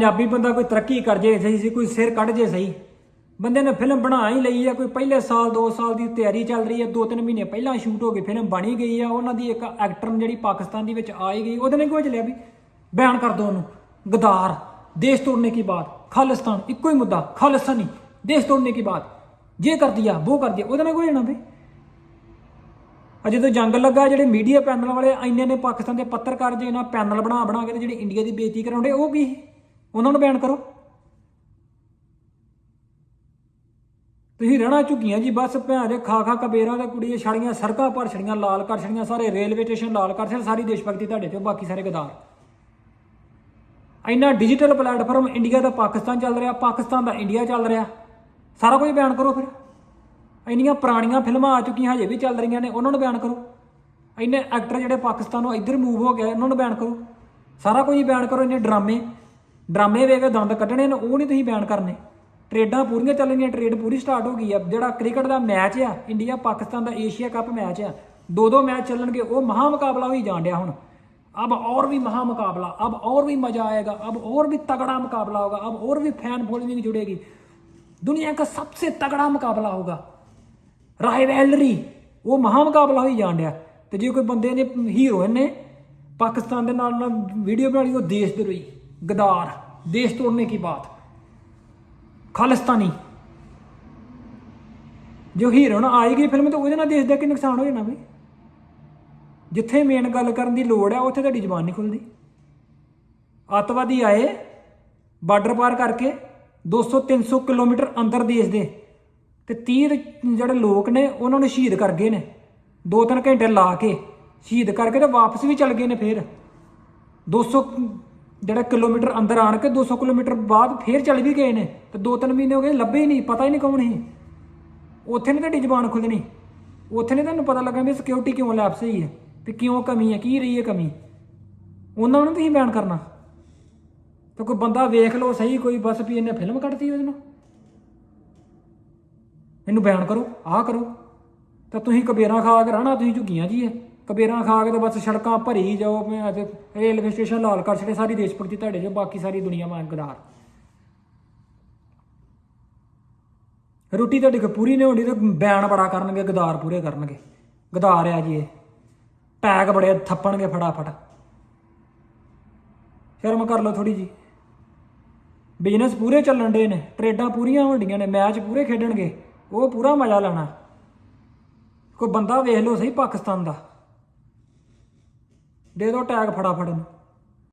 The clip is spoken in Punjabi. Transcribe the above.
ਪੰਜਾਬੀ ਬੰਦਾ ਕੋਈ ਤਰੱਕੀ ਕਰ ਜੇ, ਸਹੀ ਸੀ, ਕੋਈ ਸਿਰ ਕੱਢ ਜੇ ਸਹੀ। ਬੰਦੇ ਨੇ ਫਿਲਮ ਬਣਾ ਹੀ ਲਈ ਆ, ਕੋਈ ਪਹਿਲੇ ਸਾਲ 2 ਸਾਲ ਦੀ ਤਿਆਰੀ ਚੱਲ ਰਹੀ ਹੈ 2-3 ਮਹੀਨੇ ਪਹਿਲਾਂ ਸ਼ੂਟ ਹੋ ਗਈ, ਫਿਲਮ ਬਣੀ ਗਈ ਆ, ਉਹਨਾਂ ਦੀ ਇੱਕ ਐਕਟਰ ਜਿਹੜੀ ਪਾਕਿਸਤਾਨ ਦੀ ਵਿੱਚ ਆ ਹੀ ਗਈ, ਉਹਦੇ ਨੇ ਕੁਝ ਲਿਆ ਵੀ? ਬਿਆਨ ਕਰ ਦੋ ਉਹਨੂੰ। ਗਦਾਰ, ਦੇਸ਼ ਤੋੜਨੇ ਕੀ ਬਾਤ? ਖਾਲਿਸਤਾਨ, ਇੱਕੋ ਹੀ ਮੁੱਦਾ, ਖਾਲਿਸਤਾਨੀ, ਦੇਸ਼ ਤੋੜਨੇ ਕੀ ਬਾਤ? ਜੇ ਕਰ ਦਿਆ ਉਹ ਕਰ ਦਿਆ ਉਹਦੇ ਨਾਲ ਕੋਈ ਜਾਣਾ ਬਈ? ਅਜੇ ਤੋਂ ਜੰਗ ਲੱਗਾ, ਜਿਹੜੇ ਮੀਡੀਆ ਪੈਨਲ ਵਾਲੇ ਇੰਨੇ ਨੇ ਪਾਕਿਸਤਾਨ ਦੇ ਪੱਤਰਕਾਰ ਜੇ ਨਾ ਪੈਨਲ ਬਣਾ ਬਣਾ ਕੇ ਤੇ ਜਿਹੜੀ ਇੰਡੀਆ ਦੀ ਬੇਇੱਜ਼ਤੀ ਕਰਾਉਂਦੇ, ਉਹ ਕੀ? ਉਹਨਾਂ ਨੂੰ ਬੈਨ ਕਰੋ। ਤੁਸੀਂ ਰਹਿਣਾ ਝੁੱਗੀਆਂ ਜੀ, ਬਸ, ਭੈਣ ਦੇ ਖਾ ਖਾ ਕਬੇਰਾਂ ਦੇ ਕੁੜੀ ਛੜੀਆਂ, ਸੜਕਾਂ ਪਰ ਛੜੀਆਂ, ਲਾਲ ਕਰ ਛੜੀਆਂ, ਸਾਰੇ ਰੇਲਵੇ ਸਟੇਸ਼ਨ ਲਾਲ ਕਰ ਛੜੇ ਸਾਰੀ ਦੇਸ਼ ਭਗਤੀ ਤੁਹਾਡੇ ਤੇ, ਬਾਕੀ ਸਾਰੇ ਗਦਾਰ। ਇੰਨਾ ਡਿਜੀਟਲ ਪਲੇਟਫਾਰਮ ਇੰਡੀਆ ਦਾ ਪਾਕਿਸਤਾਨ ਚੱਲ ਰਿਹਾ, ਪਾਕਿਸਤਾਨ ਦਾ ਇੰਡੀਆ ਚੱਲ ਰਿਹਾ। ਸਾਰਾ ਕੁਝ ਬਿਆਨ ਕਰੋ ਫਿਰ। ਇੰਨੀਆਂ ਪੁਰਾਣੀਆਂ ਫਿਲਮਾਂ ਆ ਚੁੱਕੀਆਂ ਹਜੇ ਵੀ ਚੱਲ ਰਹੀਆਂ ਨੇ, ਉਹਨਾਂ ਨੂੰ ਬਿਆਨ ਕਰੋ। ਇੰਨੇ ਐਕਟਰ ਜਿਹੜੇ ਪਾਕਿਸਤਾਨ ਨੂੰ ਇੱਧਰ ਮੂਵ ਹੋ ਗਏ, ਉਹਨਾਂ ਨੂੰ ਬਿਆਨ ਕਰੋ। ਸਾਰਾ ਕੁਝ ਹੀ ਬਿਆਨ ਕਰੋ, ਇੰਨੇ ਡਰਾਮੇ। ਡਰਾਮੇ ਵੇਖ ਕੇ ਦੰਦ ਕੱਢਣੇ ਨੇ ਉਹ ਨਹੀਂ ਤੁਸੀਂ ਬਿਆਨ ਕਰਨੇ ਟ੍ਰੇਡਾਂ ਪੂਰੀਆਂ ਚੱਲਣੀਆਂ ਟ੍ਰੇਡ ਪੂਰੀ ਸਟਾਰਟ ਹੋ ਗਈ ਆ ਜਿਹੜਾ ਕ੍ਰਿਕਟ ਦਾ ਮੈਚ ਆ ਇੰਡੀਆ ਪਾਕਿਸਤਾਨ ਦਾ ਏਸ਼ੀਆ ਕੱਪ ਮੈਚ ਆ ਦੋ ਦੋ ਮੈਚ ਚੱਲਣਗੇ ਉਹ ਮਹਾ ਮੁਕਾਬਲਾ ਹੋਈ ਜਾਣ ਡਿਆ ਹੁਣ अब और भी महा मुकाबला अब और भी मजा आएगा अब और भी तगड़ा मुकाबला होगा अब और भी फैन फॉलोइंग जुड़ेगी दुनिया का सबसे तगड़ा मुकाबला होगा ਰਾਈਵੈਲਰੀ ਉਹ ਮਹਾ ਮੁਕਾਬਲਾ ਹੋਈ ਜਾਣ ਡਿਆ ਤੇ ਜੇ ਕੋਈ ਬੰਦੇ ਨੇ ਹੀਰੋਇਨ ਨੇ ਪਾਕਿਸਤਾਨ ਦੇ ਨਾਲ ਨਾਲ ਵੀਡੀਓ ਬਣਾ ਲਈ ਉਹ ਦੇਸ਼ ਦੇ ਲਈ ਗਦਾਰ ਦੇਸ਼ ਤੋੜਨੇ ਕੀ ਬਾਤ ਖਾਲਿਸਤਾਨੀ ਜੋ ਹੀਰੋਨ ਆਏਗੀ ਫਿਲਮ ਤਾਂ ਉਹਦੇ ਨਾਲ ਦੇਸ਼ ਦਾ ਕੀ ਨੁਕਸਾਨ ਹੋ ਜਾਣਾ ਬਈ ਜਿੱਥੇ ਮੇਨ ਗੱਲ ਕਰਨ ਦੀ ਲੋੜ ਹੈ ਉੱਥੇ ਤੁਹਾਡੀ ਜ਼ੁਬਾਨ ਨਹੀਂ ਖੁੱਲਦੀ ਅੱਤਵਾਦੀ ਆਏ ਬਾਰਡਰ ਪਾਰ ਕਰਕੇ 200 300 ਕਿਲੋਮੀਟਰ ਅੰਦਰ ਦੇਸ਼ ਦੇ ਤੇ 30 ਜਿਹੜੇ ਲੋਕ ਨੇ ਉਹਨਾਂ ਨੂੰ ਸ਼ਹੀਦ ਕਰ ਗਏ ਨੇ 2-3 ਘੰਟੇ ਲਾ ਕੇ ਸ਼ਹੀਦ ਕਰਕੇ ਤੇ ਵਾਪਸ ਵੀ ਚਲ ਗਏ ਨੇ ਫੇਰ 200 ਜਿਹੜਾ ਕਿਲੋਮੀਟਰ ਅੰਦਰ ਆਣ ਕੇ 200 ਕਿਲੋਮੀਟਰ ਬਾਅਦ ਫੇਰ ਚਲ ਵੀ ਗਏ ਨੇ, ਤੇ 2-3 ਮਹੀਨੇ ਹੋ ਗਏ ਲੱਭੇ ਹੀ ਨਹੀਂ, ਪਤਾ ਹੀ ਨਹੀਂ ਕੌਣ ਸੀ। ਉੱਥੇ ਨਹੀਂ ਤੁਹਾਡੀ ਜ਼ੁਬਾਨ ਖੁੱਲਣੀ ਉੱਥੇ ਨਹੀਂ ਤੁਹਾਨੂੰ ਪਤਾ ਲੱਗਾ ਵੀ ਸਿਕਿਉਰਿਟੀ ਕਿਉਂ ਲੈਪਸ ਹੋਈ ਹੈ ਤੇ ਕਿਉਂ ਕਮੀ ਹੈ, ਕੀ ਰਹੀ ਹੈ ਕਮੀ। ਉਹਨਾਂ ਨੂੰ ਤੁਸੀਂ ਬਿਆਨ ਕਰਨਾ। ਤੇ ਕੋਈ ਬੰਦਾ ਵੇਖ ਲਓ ਸਹੀ ਕੋਈ, ਬਸ ਵੀ ਇਹਨੇ ਫਿਲਮ ਕੱਢਤੀ ਉਹਦੇ ਨਾਲ ਇਹਨੂੰ ਬਿਆਨ ਕਰੋ, ਆਹ ਕਰੋ। ਤਾਂ ਤੁਸੀਂ ਕਬੇਰਾਂ ਖਾ ਕੇ ਰਹਿਣਾ, ਤੁਸੀਂ ਝੁੱਗੀਆਂ ਜੀ ਹੈ। ਕਬੀਰਾਂ ਖਾ ਕੇ ਤਾਂ ਬਸ ਸੜਕਾਂ ਭਰੀ ਜਾਓ, ਮੈਂ ਤੇ ਰੇਲਵੇ ਸਟੇਸ਼ਨ ਲਾਲ ਕਰ ਛੜੇ ਸਾਰੀ ਦੇਸ਼ ਭਗਤੀ ਤੁਹਾਡੇ ਜੋ ਬਾਕੀ ਸਾਰੀ ਦੁਨੀਆ ਮਾਂ ਗਦਾਰ। ਰੋਟੀ ਤੁਹਾਡੀ ਕੋ ਪੂਰੀ ਨਹੀਂ ਹੋਣੀ, ਤੇ ਬਿਆਨ ਬੜਾ ਕਰਨਗੇ, ਗਦਾਰ ਪੂਰੇ ਕਰਨਗੇ। ਗਦਾਰ ਆ ਜੀ ਇਹ। ਟੈਗ ਬੜੇ ਥੱਪਣਗੇ ਫਟਾਫਟ। ਸ਼ਰਮ ਕਰ ਲਓ ਥੋੜੀ ਜੀ। ਬਿਜ਼ਨਸ ਪੂਰੇ ਚੱਲਣ ਦੇ ਨੇ, ਟ੍ਰੇਡਾਂ ਪੂਰੀਆਂ ਹੋਣਡੀਆਂ ਨੇ, ਮੈਚ ਪੂਰੇ ਖੇਡਣਗੇ, ਉਹ ਪੂਰਾ ਮਜ਼ਾ ਲੈਣਾ। ਕੋਈ ਬੰਦਾ ਵੇਖ ਲਓ ਸਹੀ ਪਾਕਿਸਤਾਨ ਦਾ। ਦੇ ਦਿਓ ਟੈਗ ਫਟਾਫਟ ਨੂੰ